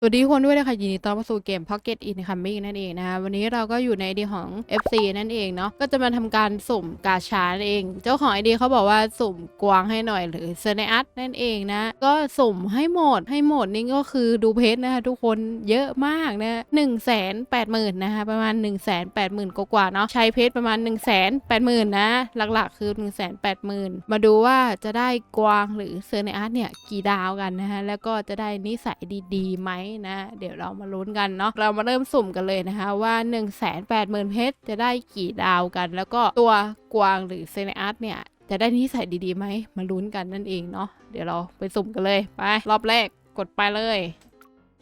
สวัสดีคนด้วยนะคะยินดีต้อนรับสู่เกม Pocket Incoming นั่นเองนะคะวันนี้เราก็อยู่ในไอดีของ FC นั่นเองเนาะก็จะมาทำการสุ่มกาชานั่นเอง เจ้าของไอดีเขาบอกว่าสุ่มกวางให้หน่อยหรือเซเนอัตนั่นเองนะ ก็สุ่มให้หมดให้หมดนี่ก็คือดูเพจนะคะทุกคนเยอะมากนะหนึ่งแสนแปดหมื่นนะคะประมาณ1นึ่งแสนแปดหมื่นกว่าเนาะใช้เพจประมาณ1นึ่งแสนแปดหมื่นนะหลักๆ คือ1นึ่งแสนแปดหมื่นมาดูว่าจะได้กวางหรือเซเนอัตเนี่ยกี่ดาวกันนะคะแล้วก็จะได้นิสัยดีๆไหมนะ เดี๋ยวเรามาลุ้นกันเนาะเรามาเริ่มสุ่มกันเลยนะคะว่า 1 8 0 0 0 0เพชรจะได้กี่ดาวกัน แล้วก็ตัวกวางหรือเซเนอัตเนี่ยจะได้นิสัยดีๆไหมมาลุ้นกันนั่นเองเนาะเดี๋ยวเราไปสุ่มกันเลยไปรอบแรกกดไปเลย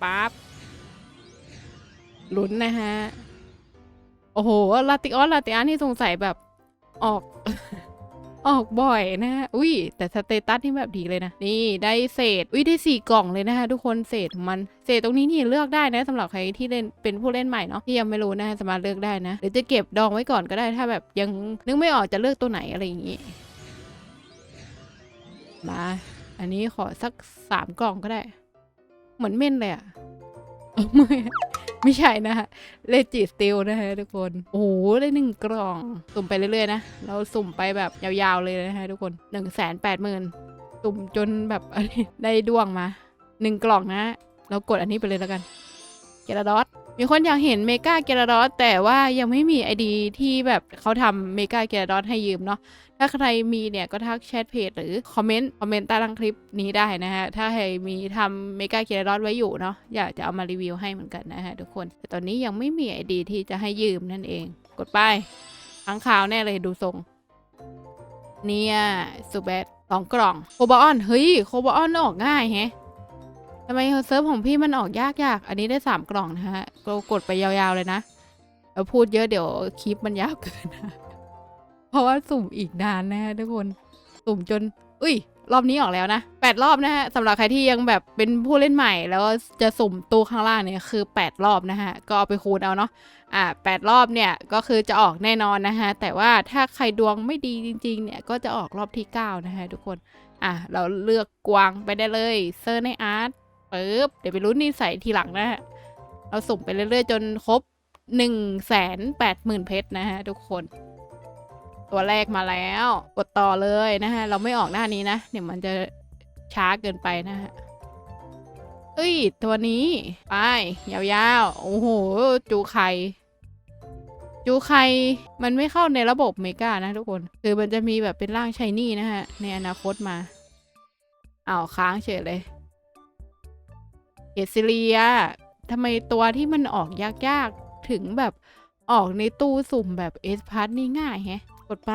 ปั๊บลุ้นนะฮะ โอ้โหลาติออนลาติอันนี่สงสัยแบบออก ออกบ่อยนะฮะอุ้ยแต่สเตตัสนี่แบบดีเลยนะ นี่ได้เศษ อุ้ยได้สี่กล่องเลยนะคะทุกคนเศษมันเศษตรงนี้นี่เลือกได้นะสำหรับใครที่เล่นเป็นผู้เล่นใหม่เนาะที่ยังไม่รู้นะสามารถเลือกได้นะหรือจะเก็บดองไว้ก่อนก็ได้ถ้าแบบยังนึกไม่ออกจะเลือกตัวไหนอะไรอย่างงี้มาอันนี้ขอสักสามกล่องก็ได้ เหมือนเม่นเลยอะไม่ ไม่ใช่นะฮะเลจิสติลนะฮะทุกคน โอ้โหได้หนึ่งกล่อง สุ่มไปเรื่อยๆนะ เราสุ่มไปแบบยาวๆเลยนะฮะทุกคนหนึ่งแสนแปดหมื่นสุ่มจนแบบอะไรได้ดวงมาหนึ่งกล่องนะ เรากดอันนี้ไปเลยแล้วกันเกราดอส มีคนอยากเห็นเมกาเกราดอสแต่ว่ายังไม่มีไอดีที่แบบเขาทำเมกาเกราดอสให้ยืมเนาะถ้าใครมีเนี่ยก็ทักแชทเพจหรือคอมเมนต์คอมเมนต์ใต้ล่างคลิปนี้ได้นะฮะ ถ้าใครมีทำเมกาเกียร์ดอทไว้อยู่เนาะอยากจะเอามารีวิวให้เหมือนกันนะฮะทุกคน แต่ตอนนี้ยังไม่มีไอดีที่จะให้ยืมนั่นเอง กดไปค้างข่าวแน่เลยดูทรง เนี่ยสุเบตสองกล่องโคบออนเฮ้ยโคบออนออกง่ายแฮะ ทำไมเซิร์ฟของพี่มันออกยากๆ อันนี้ได้สามกล่องนะฮะก็กดไปยาวๆเลยนะเราพูดเยอะเดี๋ยวคลิปมันยาวเกินนะเพราะว่าสุ่มอีกนานนะฮะทุกคนสุ่มจน อุ้ย รอบนี้ออกแล้วนะแปดรอบนะฮะสำหรับใครที่ยังแบบเป็นผู้เล่นใหม่ แล้วจะสุ่มตู้ข้างล่างเนี่ยคือแปดรอบนะฮะ ก็เอาไปคูณเอาเนาะ อ่าแปดรอบเนี่ยก็คือจะออกแน่นอนนะฮะ แต่ว่าถ้าใครดวงไม่ดีจริง ๆ เนี่ยก็จะออกรอบที่เก้านะฮะทุกคน อะเราเลือกกวางไปได้เลยเซอร์ในอาร์ต ปึ๊บเดี๋ยวไปลุ้นนิสัยทีหลังนะฮะเราสุ่มไปเรื่อยๆ จนครบหนึ่งแสนแปดหมื่นเพชรนะฮะทุกคน ตัวแรกมาแล้วกดต่อเลยนะฮะเราไม่ออกหน้านี้นะเดี๋ยวมันจะช้าเกินไปนะฮะเอ้ย ตัวนี้ ไป ยาวๆ โอ้โห จูไคจูไคมันไม่เข้าในระบบเมกานะทุกคน คือมันจะมีแบบเป็นร่างชายนี่นะฮะ ในอนาคตมาอ้าวค้างเฉยเลย เอซิเลียทำไมตัวที่มันออกยากๆ ถึงแบบออกในตู้สุ่มแบบเอสพัทนี่ง่ายแฮะ กดไป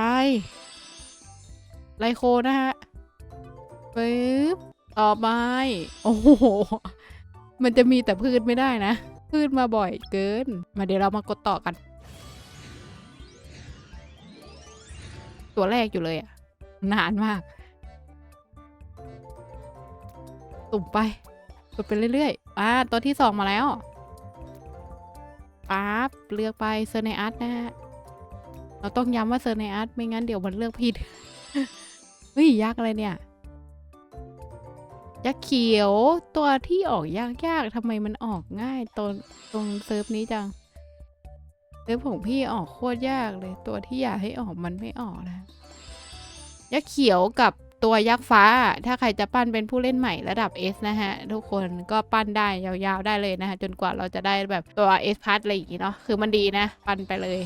ไลโคนะฮะปึ๊บต่อไปโอ้โห มันจะมีแต่พืชไม่ได้นะ พืชมาบ่อยเกิน มาเดี๋ยวเรามากดต่อกัน ตัวแรกอยู่เลยอะนานมาก ตุ่มไป ดไปเรื่อยๆ อ่า ตัวที่สองมาแล้วปั๊บเลือกไปเซอร์ในอาร์ตนะฮะ เราต้องย้ำว่าเซอร์ในอาร์ตไม่งั้นเดี๋ยวมันเลือกผิด เฮ้ยยักอะไรเนี่ย ยักษ์เขียวตัวที่ออกยากๆทำไมมันออกง่ายตรงตรงเซิร์ฟนี้จัง เซิร์ฟของพี่ออกโคตรยากเลย ตัวที่อยากให้ออกมันไม่ออกนะ ยักษ์เขียวกับ ตัวยักษ์ฟ้า ถ้าใครจะปั้นเป็นผู้เล่นใหม่ระดับ S นะฮะ ทุกคนก็ปั้นได้ยาวๆได้เลยนะฮะจนกว่าเราจะได้แบบตัว S พัทอะไรอย่างงี้เนาะคือมันดีนะ ปั้นไปเลย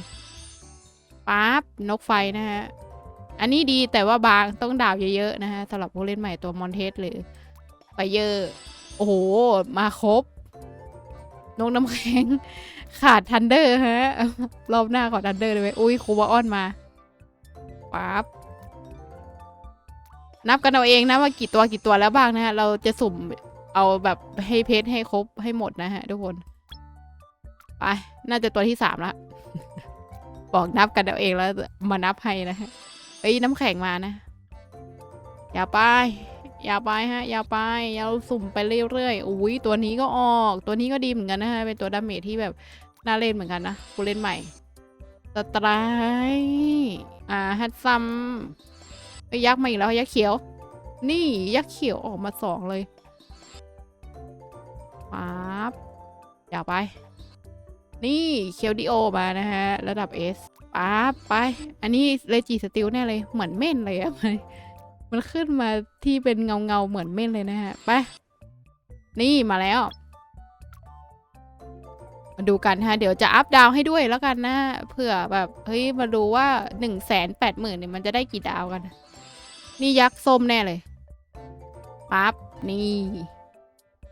ปั๊บนกไฟนะฮะ อันนี้ดีแต่ว่าบางต้องดาวเยอะๆนะฮะสำหรับผู้เล่นใหม่ตัวมอนเทสหรือไฟเยอร์โอ้โห มาครบ นกน้ำแข็ง ขาดทันเดอร์ฮะ รอบหน้าขอทันเดอร์เลยไหมอุ้ยครูบาออนมาปั๊บ นับกันเอาเองนะว่ากี่ตัวกี่ตัวแล้วบ้างนะฮะเราจะสุ่มเอาแบบให้เพชรให้ครบให้หมดนะฮะทุกคนไปน่าจะตัวที่สามละบอกนับกันเอาเองแล้วมานับให้นะฮะเอ้ยน้ำแข็งมานะ อย่าไป อย่าไปฮะ อย่าไปอย่าสุ่มไปเรื่อยๆอุ้ยตัวนี้ก็ออก ตัวนี้ก็ดีเหมือนกันนะฮะเป็นตัวดาเมจที่แบบน่าเล่นเหมือนกันนะผู้เล่นใหม่สไตรค์อ่าฮัตซัม ยยักษ์มาอีกแล้วยักษ์เขียว นี่ยักษ์เขียวออกมาสองเลยป๊าบอย่าไป นี่เคียวดิโอมานะฮะ ระดับ S ป๊าบไป อันนี้เลจิสติลแน่เลยเหมือนเม่นเลยอะมันมันขึ้นมาที่เป็นเงาเงาเหมือนเม่นเลยนะฮะ ไป นี่มาแล้วมาดูกันฮะ เดี๋ยวจะอัพดาวให้ด้วยแล้วกันนะ เผื่อแบบ เฮ้ย มาดูว่าหนึ่งแสนแปดหมื่นเนี่ยมันจะได้กี่ดาวกัน นี่ยักษ์ส้มแน่เลยปั๊บนี่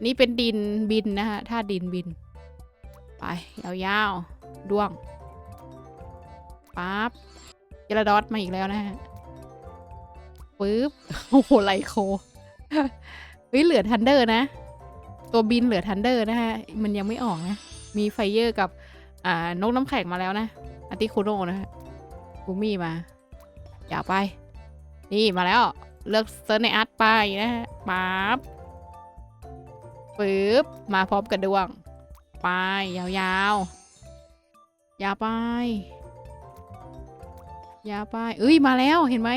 นี่เป็นดินบินนะฮะถ้าดินบิน ไปยาวๆด้วงปั๊บเจลาดอสมาอีกแล้วนะฮะปึ๊บโอ้โหไลโคเฮ้ยเหลือทันเดอร์นะ ตัวบินเหลือทันเดอร์นะฮะ มันยังไม่ออกนะ มีไฟเยอร์กับ อ่านกน้ำแข็งมาแล้วนะอาติคุโนนะฮะกูมี่มา อย่าไป นี่มาแล้ว เลือกเซอร์ในอาร์ตไปนะฮะปั๊บปึ๊บ มาพร้อมกับดวง ไป ยาวๆยาวไป ยาวไป เอ้ย มาแล้วเห็นไหม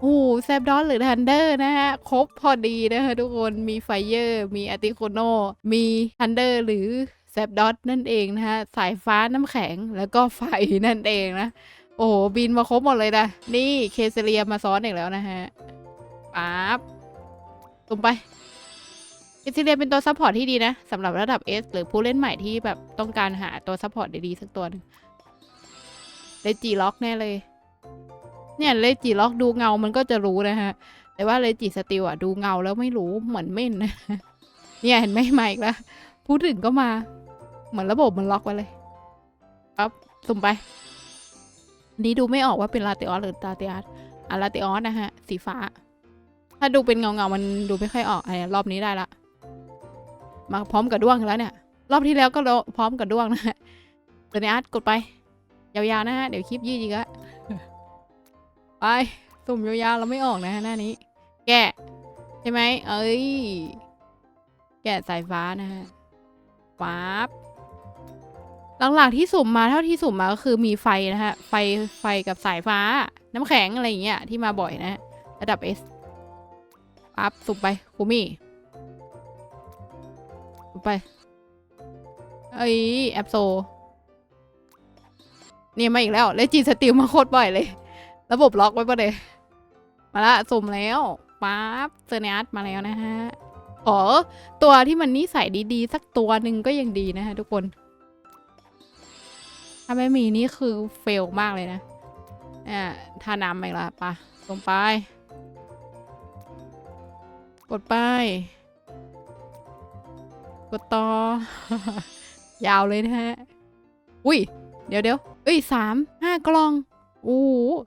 โอ้แซบดอนหรือทันเดอร์นะฮะ ครบพอดีนะคะทุกคนมีไฟเยอร์ มีอาติโคโน มีทันเดอร์หรือแซบดอทนั่นเองนะฮะ สายฟ้าน้ำแข็งแล้วก็ไฟนั่นเองนะ โอ้โหบินมาครบหมดเลยนะ นี่เคเซเรียมาซ้อนอีกแล้วนะฮะปั๊บตุ่มไปเคเซเรียเป็นตัวซัพพอร์ตที่ดีนะสำหรับระดับ S หรือผู้เล่นใหม่ที่แบบต้องการหาตัวซัพพอร์ตดีๆสักตัวหนึงเลจีล็อกแน่เลย เนี่ยเลจีล็อกดูเงามันก็จะรู้นะฮะ แต่ว่าเลจิสติลอะดูเงาแล้วไม่รู้เหมือนเม่นนะเนี่ยเห็นไหมมาอีกแล้วพูดถึงก็มา เหมือนระบบมันล็อกไว้เลยปั๊บสุ่มไป นี่ดูไม่ออกว่าเป็นลาเตออสหรือตาเตอสอะลาเตออสนะฮะ สีฟ้า ถ้าดูเป็นเงาเงาๆมันดูไม่ค่อยออกไอ้รอบนี้ได้ละ มาพร้อมกับด้วงแล้วเนี่ย รอบที่แล้วก็พร้อมกับด้วงนะฮะเดี๋ยวนี้อาร์ตกดไป ยาวๆนะฮะ เดี๋ยวคลิปยืดอีกละไป สุ่มยาวๆเราไม่ออกนะฮะหน้านี้ แกะใช่ไหมเอ้ย แกะสายฟ้านะฮะฟ้าบ หลังๆที่สุ่มมาเท่าที่สุ่มมาก็คือมีไฟนะฮะ ไฟไฟกับสายฟ้า น้ำแข็งอะไรอย่างเงี้ยที่มาบ่อยนะระดับ S ปั๊บสุ่มไปคูมี่สุ่มไปเอ้ยแอปโซเนี่ยมาอีกแล้วเลจีสติลมาโคตรบ่อยเลย ระบบล็อกไว้ปะเลยมาละสุ่มแล้วปั๊บเซเนียสมาแล้วนะฮะขอตัวที่มันนิสัยดีๆ สักตัวหนึ่งก็ยังดีนะฮะทุกคน ถ้าไม่มีนี่คือเฟลมากเลยนะอ่าถ้าน้ำไปละปะลงไป กดไป กดต่อ ยาวเลยนะฮะ อุ้ย เดี๋ยวเดี๋ยวเอ้ยสามห้ากล่องโอ้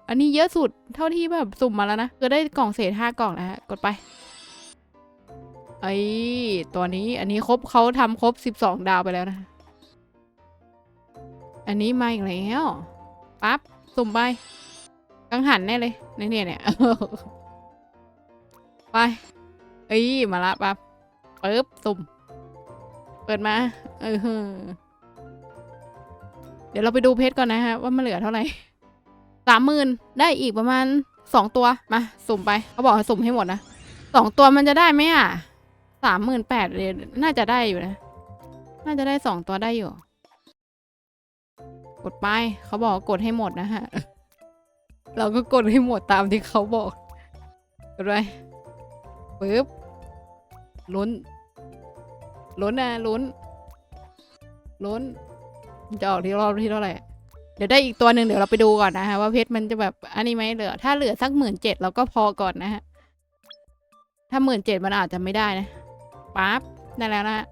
อันนี้เยอะสุดเท่าที่แบบสุ่มมาแล้วนะก็ได้กล่องเศษห้ากล่องนะฮะ กดไปไอ้ตัวนี้อันนี้ครบเขาทำครบสิบสองดาวไปแล้วนะ อันนี้มาอีกแล้วปั๊บสุ่มไปกังหันแน่เลยเนี่ยเนี่ยเนี่ยไปเอ้ยมาละปั๊บปึ๊บสุ่ม เปิดมาเออเดี๋ยวเราไปดูเพชรก่อนนะฮะ ว่ามันเหลือเท่าไหร่สามหมื่นได้อีกประมาณสองตัวมาสุ่มไปเขาบอกสุ่มให้หมดนะสองตัวมันจะได้ไหมอะสามหมื่นแปดเลยน่าจะได้อยู่นะ น่าจะได้สองตัวได้อยู่ กดไป เขาบอกกดให้หมดนะฮะ เราก็กดให้หมดตามที่เขาบอกกดไปปึ๊บลุ้น ลุ้นนะลุ้น ลุ้น จะออกที่รอบที่เท่าไหร่เดี๋ยวได้อีกตัวหนึ่งเดี๋ยวเราไปดูก่อนนะฮะ ว่าเพชรมันจะแบบอันนี้ไหมเหลือ ถ้าเหลือสักหมื่นเจ็ดเราก็พอก่อนนะฮะ ถ้าหมื่นเจ็ดมันอาจจะไม่ได้นะปั๊บได้แล้วนะ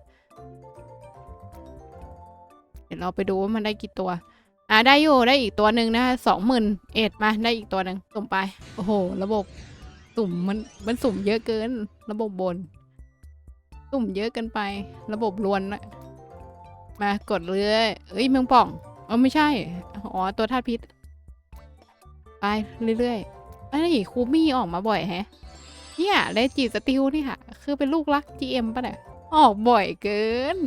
เดี๋ยวเราไปดูว่ามันได้กี่ตัว อ่าได้อยู่ได้อีกตัวหนึ่งนะคะสองหมื่นเอ็ดมาได้อีกตัวหนึ่งสุ่มไป โอ้โห ระบบสุ่มมันมันสุ่มเยอะเกิน ระบบบน สุ่มเยอะเกินไป ระบบลวนนะมากดเรือยเอ้ยเมืองป่องเออไม่ใช่ อ๋อ ตัวธาตุพิษ ไปเรื่อยๆไอ้คูมี่ออกมาบ่อยแฮะ เนี่ยเลจิสติลนี่ค่ะ คือเป็นลูกรัก GM ป่ะเนี่ย ออกบ่อยเกิน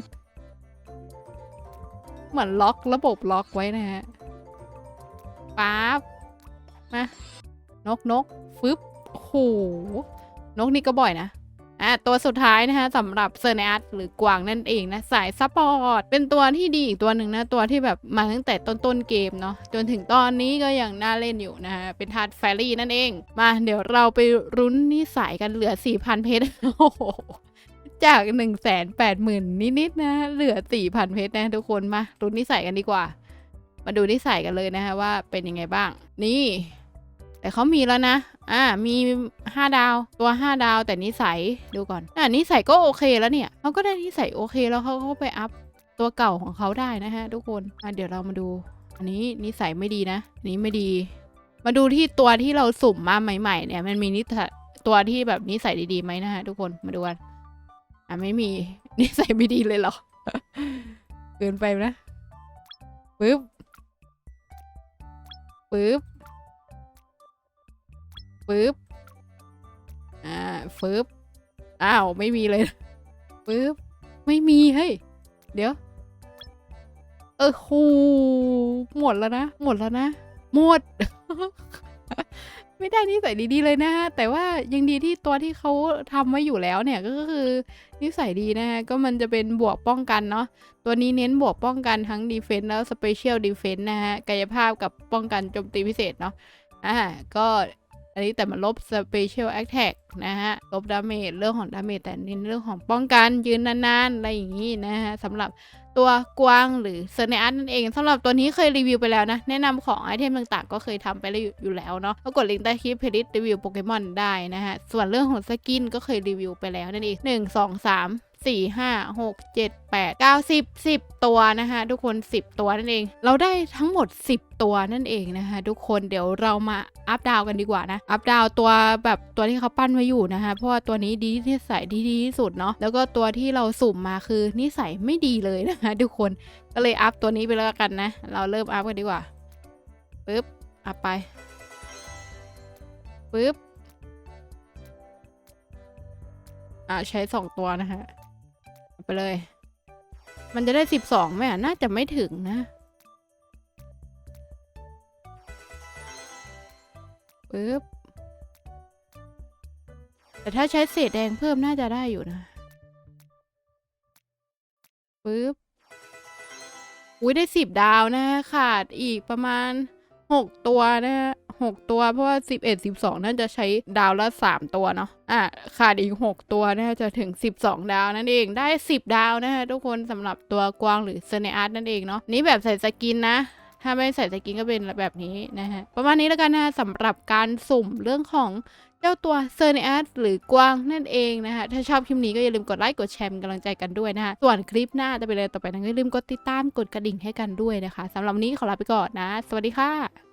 เหมือนล็อกระบบล็อกไว้นะฮะปั๊บมานกนกฟึบโอ้โหนกนี่ก็บ่อยนะอะตัวสุดท้ายนะคะสำหรับเซอร์เนอัสหรือกวางนั่นเองนะ สายซัพพอร์ต เป็นตัวที่ดีอีกตัวหนึ่งนะ ตัวที่แบบมาตั้งแต่ต้นต้นๆเกมเนาะจนถึงตอนนี้ก็ยังน่าเล่นอยู่นะคะเป็นทาร์แฟรี่นั่นเอง มาเดี๋ยวเราไปรุ้นนิสัยกันเหลือ 4,000 เพชรโอ้โห จาก 1 8 0 0 0 0 นิดๆนะ เหลือ 4,000 เพชรนะทุกคนมารุ้นนิสัยกันดีกว่า มาดูนิสัยกันเลยนะคะว่าเป็นยังไงบ้าง นี่ แต่เขามีแล้วนะ อ่า มี 5 ดาว ตัว 5 ดาวแต่นิสัยดูก่อนอ่านิสัยก็โอเคแล้วเนี่ยเขาก็ได้นิสัยโอเคแล้วเขาก็ไปอัพตัวเก่าของเขาได้นะฮะทุกคนอะเดี๋ยวเรามาดู อันนี้นิสัยไม่ดีนะอันนี้ไม่ดี มาดูที่ตัวที่เราสุ่มมาใหม่ ๆ เนี่ย มันมีนิสัยตัวที่แบบนิสัยดีๆไหมนะฮะทุกคนมาดูกัน อะไม่มีนิสัยไม่ดีเลยเหรอ เกินไปนะปึ๊บปึ๊บปึ๊บอ่าฟึบอ้าวไม่มีเลยปึ๊บไม่มีเฮ้ยเดี๋ยว เออโหหมดแล้วนะ หมดแล้วนะ หมด ไม่ได้นิสัยดีๆเลยนะแต่ว่ายังดีที่ตัวที่เขาทำไว้อยู่แล้วเนี่ยก็คือนิสัยดีนะฮะก็มันจะเป็นบวกป้องกันเนาะตัวนี้เน้นบวกป้องกันทั้งดีเฟนต์แล้วสเปเชียลดีเฟนต์นะฮะกายภาพกับป้องกันโจมตีพิเศษเนาะอ่าก็ อันนี้แต่มันลบ Special Attack นะฮะ ลบดาเมจเรื่องของดาเมจแต่เน้นเรื่องของป้องกันยืนนานๆ อะไรอย่างนี้นะฮะสำหรับตัวกวางหรือเซเนอัสนั่นเองสำหรับตัวนี้เคยรีวิวไปแล้วนะ แนะนำของไอเทมต่างๆ ก็เคยทำไปแล้วอยู่แล้วเนาะก็กดลิงก์ใต้คลิปเพลิสรีวิวโปเกมอนได้นะฮะ ส่วนเรื่องของสกินก็เคยรีวิวไปแล้วนั่นเองหนึ่ง สองสามสี่ห้าหกเจ็ดแปดเก้าสิบสิบตัวนะคะทุกคนสิบตัวนั่นเอง เราได้ทั้งหมดสิบตัวนั่นเองนะคะทุกคนเดี๋ยวเรามาอัพดาวกันดีกว่านะ อัพดาวตัวแบบตัวที่เขาปั้นไว้อยู่นะคะเพราะว่าตัวนี้ดีที่ใส่ดีดีที่สุดเนาะแล้วก็ตัวที่เราสุ่มมาคือนิสัยไม่ดีเลยนะคะทุกคนก็เลยอัพตัวนี้ไปแล้วกันนะ เราเริ่มอัพกันดีกว่าปึ๊บอัพไปปึ๊บอ่าใช้สองตัวนะคะ ไปเลย มันจะได้สิบสองไหมอะ น่าจะไม่ถึงนะปึ๊บ แต่ถ้าใช้เศษแดงเพิ่มน่าจะได้อยู่นะปึ๊บ อุ้ยได้สิบดาวนะ ขาดอีกประมาณหกตัวนะ ฮะหกตัว เพราะว่าสิบเอ็ดสิบสองน่าจะใช้ดาวละสามตัวเนาะอะขาดอีกหกตัวน่าจะถึงสิบสองดาวนั่นเองได้สิบดาวนะฮะทุกคนสำหรับตัวกวางหรือเซเนอาร์ตนั่นเองเนาะนี่แบบใส่สกินนะถ้าไม่ใส่สกินก็เป็นแบบนี้นะฮะ ประมาณนี้แล้วกันนะสำหรับการสุ่มเรื่องของเจ้าตัวเซอร์เนสหรือกวางนั่นเองนะคะ ถ้าชอบคลิปนี้ก็อย่าลืมกดไลค์ กดแชร์เป็นกำลังใจกันด้วยนะคะส่วนคลิปหน้าจะเป็นอะไรต่อไปนั้นก็อย่าลืมกดติดตามกดกระดิ่งให้กันด้วยนะคะสำหรับนี้ขอลาไปก่อนนะ สวัสดีค่ะ